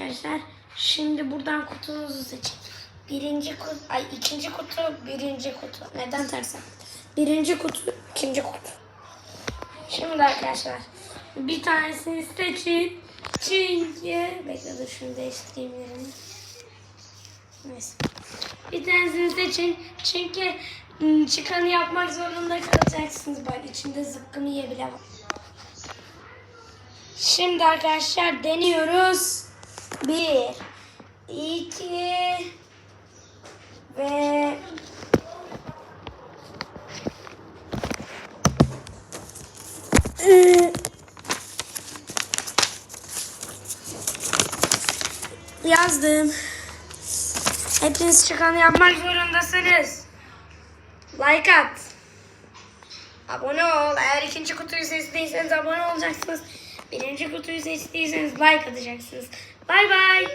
arkadaşlar. Şimdi buradan kutunuzu seçin. Birinci kutu, ay ikinci kutu, birinci kutu. Neden ters yaptım? Birinci kutu, ikinci kutu. Şimdi arkadaşlar bir tanesini seçin. Çünkü bekle dur şunu değiştireyim yerini. Neyse. Bir tanesini seçin. Çünkü ım, çıkanı yapmak zorunda kalacaksınız. Bak içinde zıkkım yiye. Şimdi arkadaşlar deniyoruz. Bir, iki ve yazdım. Hepiniz çıkanı yapmak zorundasınız. Like at. Abone ol. Eğer ikinci kutuyu seçtiyseniz abone olacaksınız. Birinci kutuyu seçtiyseniz like atacaksınız. Bye bye.